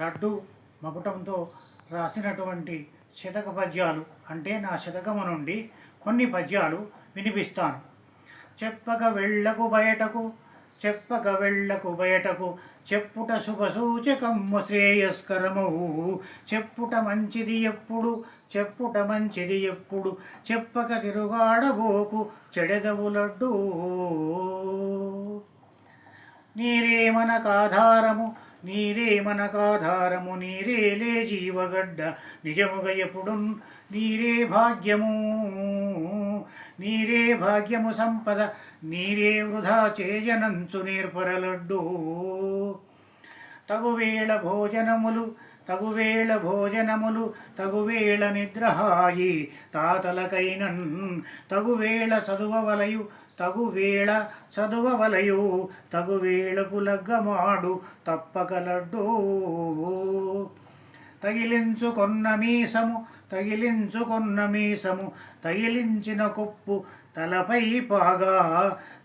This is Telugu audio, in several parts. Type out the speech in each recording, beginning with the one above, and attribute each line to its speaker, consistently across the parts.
Speaker 1: లడ్డు మకుటంతో రాసినటువంటి శతక పద్యాలు అంటే నా శతకము నుండి కొన్ని పద్యాలు వినిపిస్తాను. చెప్పక వెళ్ళకు బయటకు చెప్పక వెళ్ళకు బయటకు చెప్పుట శుభసూచకమ్ము శ్రేయస్కరము. చెప్పుట మంచిది ఎప్పుడు చెప్పుట మంచిది ఎప్పుడు చెప్పక తిరుగాడబోకు చెడెదవులడ్డు నీరే మనకాధారము నీరే మనకాధారము నీరేలే జీవగడ్డ. నిజముగ ఎప్పుడున్ నీరే భాగ్యము. నీరే భాగ్యము సంపద నీరే వృధా చేయనంచు నేర్పరలడ్డు తగువేళ భోజనములు తగువేళ భోజనములు తగువేళ నిద్రహాయి తాతలకైనన్. తగువేళ చదువవలయు తగువేళ చదువవలయు తగువేళకు లగ్గమాడు తప్పకలడ్డు తగిలించుకొన్న మీసము తగిలించుకొన్న మీసము తగిలించిన కొప్పు తలపై పాగా.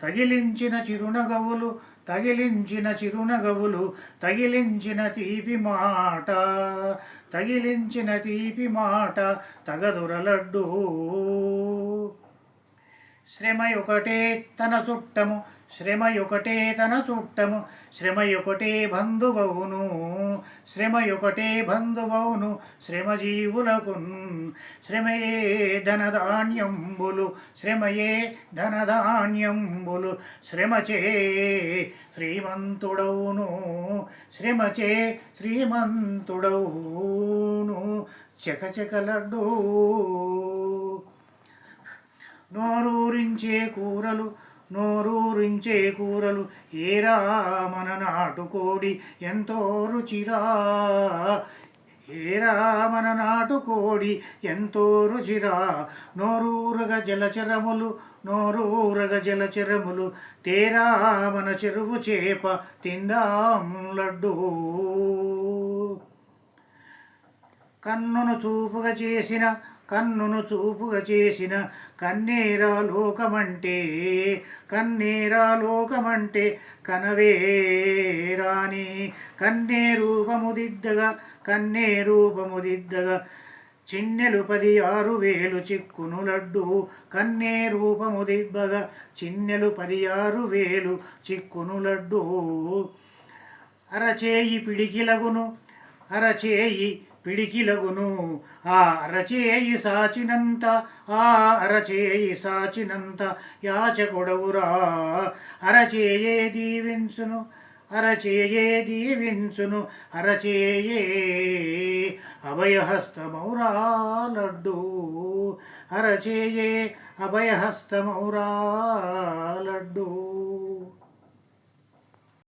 Speaker 1: తగిలించిన చిరునగవులు తగిలించిన చిరునగవులు తగిలించిన తీపి మాట తగిలించిన తీపి మాట తగదురలడ్డు శ్రమ ఒకటే తన చుట్టము శ్రమ తన చుట్టము శ్రమ ఒకటే బంధువవును శ్రమ ఒకటే బంధువవును శ్రమ జీవులకు శ్రమయే ధనధాన్యంబులు శ్రమయే ధనధాన్యంబులు శ్రమచే శ్రీమంతుడవును శ్రమచే శ్రీమంతుడవును చకచకలడ్డు నోరూరించే కూరలు నోరూరించే కూరలు ఏరా మన నాటుకోడి ఎంతో రుచిరా. ఏరా మన నాటుకోడి ఎంతో రుచిరా. నోరూరగ జలచరములు నోరూరగ జలచరములు తేరా మన చెరువు చేప తిందాం లడ్డు. కన్నును చూపుగా చేసిన కన్నును చూపుగా చేసిన కన్నేరా లోకమంటే కన్నేరా లోకమంటే కనవేరాని కన్నే రూపము దిద్దగా కన్నే రూపము దిద్దగా చిన్నెలు పది ఆరు వేలు చిక్కును లడ్డు. కన్నే రూపము దిబ్బగా చిన్నెలు పది ఆరు వేలు చిక్కును లడ్డు. అరచేయి పిడికిలగును అరచేయి పిడికిలగును. ఆ అరచేయి సాచినంత ఆ అరచేయి సాచినంత యాచకుడవురా. అరచేయే దీవించును అరచేయే దీవించును అరచేయే అభయహస్తమౌరా లడ్డు. అరచేయే అభయహస్తమౌరా